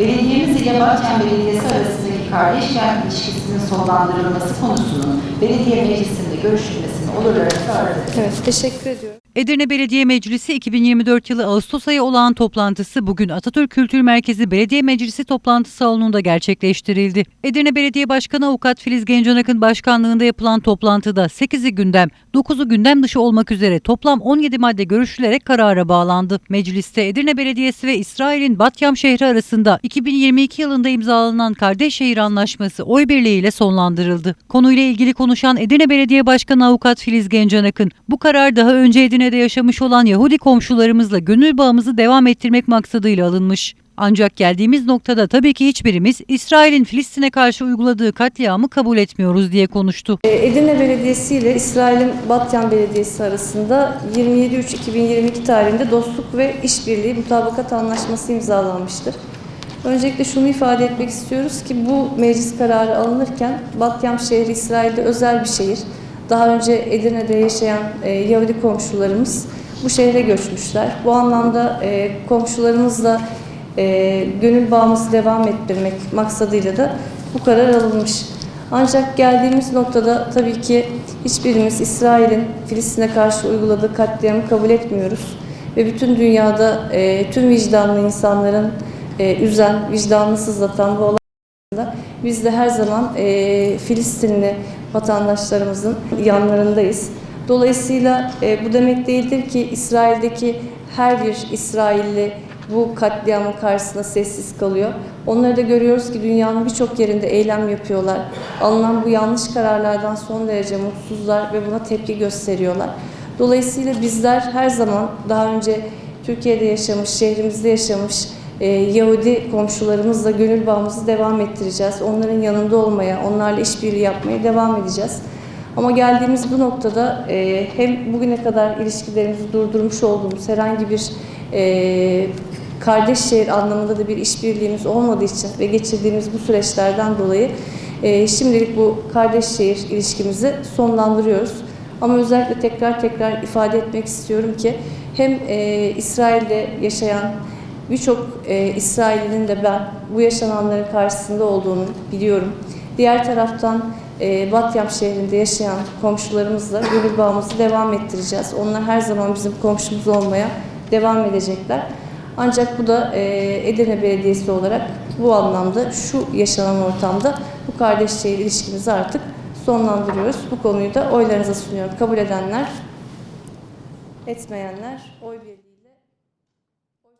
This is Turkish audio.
belediyemiz ile Batyan Belediyesi arasındaki kardeş kent ilişkisinin sonlandırılması konusunun belediye meclisinde görüşülmesini arz edilir. Evet, teşekkür ediyorum. Edirne Belediye Meclisi 2024 yılı Ağustos ayı olağan toplantısı bugün Atatürk Kültür Merkezi Belediye Meclisi toplantı salonunda gerçekleştirildi. Edirne Belediye Başkanı Avukat Filiz Gencanak'ın başkanlığında yapılan toplantıda 8'i gündem, 9'u gündem dışı olmak üzere toplam 17 madde görüşülerek karara bağlandı. Mecliste Edirne Belediyesi ve İsrail'in Batyam şehri arasında 2022 yılında imzalanan Kardeş Şehir Anlaşması oy birliğiyle sonlandırıldı. Konuyla ilgili konuşan Edirne Belediye Başkanı Avukat Filiz Gencanak'ın bu karar daha önce Edirne'de yaşamış olan Yahudi komşularımızla gönül bağımızı devam ettirmek maksadıyla alınmış. Ancak geldiğimiz noktada tabii ki hiçbirimiz İsrail'in Filistin'e karşı uyguladığı katliamı kabul etmiyoruz diye konuştu. Ee, Edirne Belediyesi ile İsrail'in Batyan Belediyesi arasında 27.3.2022 tarihinde dostluk ve işbirliği mutabakat anlaşması imzalanmıştır. Öncelikle şunu ifade etmek istiyoruz ki bu meclis kararı alınırken Batyam şehri İsrail'de özel bir şehir. Daha önce Edirne'de yaşayan e, Yahudi komşularımız bu şehre göçmüşler. Bu anlamda e, komşularımızla e, gönül bağımızı devam ettirmek maksadıyla da bu karar alınmış. Ancak geldiğimiz noktada tabii ki hiçbirimiz İsrail'in Filistin'e karşı uyguladığı katliamı kabul etmiyoruz. Ve bütün dünyada e, tüm vicdanlı insanların e, üzen, vicdanını sızlatan bu olaylarda biz de her zaman e, Filistinli vatandaşlarımızın yanlarındayız. Dolayısıyla e, bu demek değildir ki İsrail'deki her bir İsrailli bu katliamın karşısında sessiz kalıyor. Onları da görüyoruz ki dünyanın birçok yerinde eylem yapıyorlar. Alınan bu yanlış kararlardan son derece mutsuzlar ve buna tepki gösteriyorlar. Dolayısıyla bizler her zaman daha önce Türkiye'de yaşamış, şehrimizde yaşamış e, Yahudi komşularımızla gönül bağımızı devam ettireceğiz. Onların yanında olmaya, onlarla işbirliği yapmaya devam edeceğiz. Ama geldiğimiz bu noktada e, hem bugüne kadar ilişkilerimizi durdurmuş olduğumuz herhangi bir e, kardeş şehir anlamında da bir işbirliğimiz olmadığı için ve geçirdiğimiz bu süreçlerden dolayı e, şimdilik bu kardeş şehir ilişkimizi sonlandırıyoruz. Ama özellikle tekrar tekrar ifade etmek istiyorum ki hem e, İsrail'de yaşayan birçok e, İsrail'in de ben bu yaşananların karşısında olduğunu biliyorum. Diğer taraftan e, Batyam şehrinde yaşayan komşularımızla gönül bağımızı devam ettireceğiz. Onlar her zaman bizim komşumuz olmaya devam edecekler. Ancak bu da e, Edirne Belediyesi olarak bu anlamda şu yaşanan ortamda bu kardeş şehir ilişkimizi artık sonlandırıyoruz. Bu konuyu da oylarınıza sunuyorum. Kabul edenler, etmeyenler oy birliği.